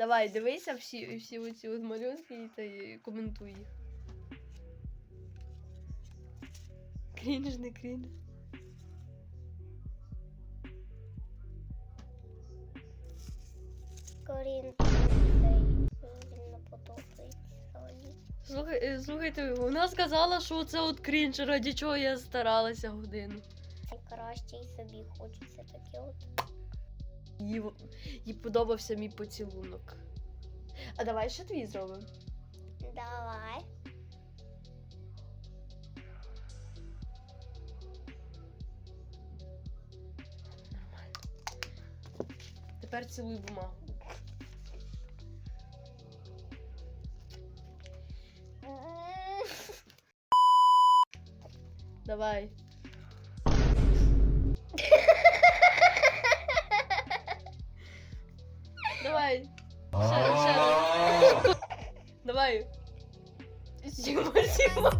Давай, дивися всі, всі оці от малюнки і та й коментуй їх. Крінж, не крінж. Корін цей він не подобається. Слухай, е, слухайте, вона сказала, що це от крінж, раді чого я старалася годину. Найкраще і собі хочеться таке от. Їй, їй подобався мій поцілунок. А давай ще твій зробимо. Давай. Тепер цілуй бумагу. Давай. Давай. Ще, ще раз. Давай. Сіма, сіма.